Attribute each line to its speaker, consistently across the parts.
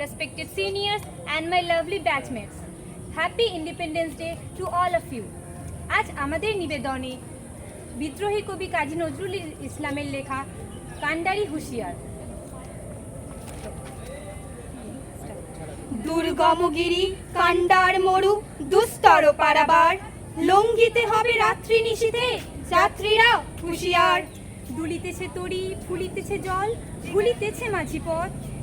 Speaker 1: respected seniors, and my lovely batchmates. Happy Independence Day to all of you. আজ আমাদের নিবেদনে বিদ্রোহী কবি কাজী নজরুল ইসলামের লেখা কান্ডারি হুঁশিয়ার
Speaker 2: দুর্গমগিরি কান্ডার মরু দুস্তর পারাবার লঙ্ঘিতে হবে রাত্রি নিশীথে যাত্রীরা হুঁশিয়ার
Speaker 1: দুলিতেছে তরি ফুলিতেছে জল ভুলিতেছে মাঝি পথ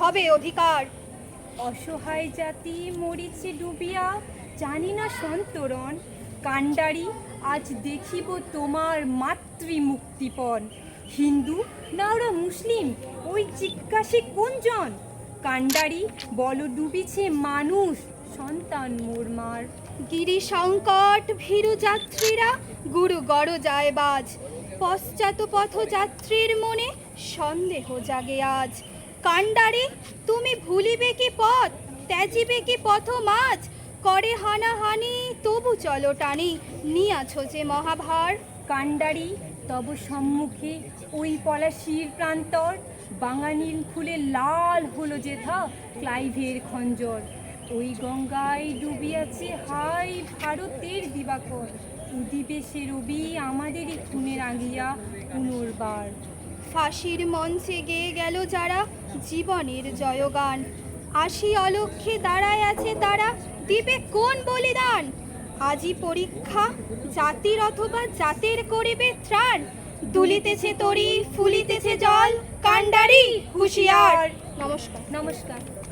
Speaker 2: হবে অধিকার।
Speaker 1: অসহায় জাতি মরিছে ডুবিয়া জানি না সন্তরণ। কাণ্ডারি, আজ দেখিব তোমার মাতৃ মুক্তিপণ হিন্দু না ওরা মুসলিম? ওই জিজ্ঞাসে কোনজন? কাণ্ডারি, বল ডুবিছে মানুষ, সন্তান মোরমার।
Speaker 2: গিরি সংকট ভীরু যাত্রীরা গুরু গড় যায় বাজ। পশ্চাৎ পথ যাত্রীর মনে সন্দেহ জাগে আজ। কাণ্ডারি, তুমি ভুলিবে কি পথ, ত্যাজিবে কি পথ মাছ করে হানাহানি, তবু চলো টানি, নিয়াছো যে মহাভার।
Speaker 1: কাণ্ডারি, তব সম্মুখে ওই পলাশির প্রান্তর, বাঙানির ফুলে লাল হলো যেথা ক্লাইভের খঞ্জর। ওই গঙ্গায় ডুবিয়াছে হাই ভারতের দিবাকর, উদিবে সে রবি আমাদেরই খুনের আগিয়া পুনর্বার।
Speaker 2: ফাঁসির মঞ্চে গেয়ে গেল যারা জীবনের জয়গান। আশি অলক্ষে দাঁড়ায় আছে তারা, দিবে কোন বলিদান? আজি পরীক্ষা, জাতির অথবা জাতের করিবে ত্রাণ। দুলিতেছে তরি, ফুলিতেছে জল, কাণ্ডারি, হুঁশিয়ার। নমস্কার।
Speaker 1: নমস্কার।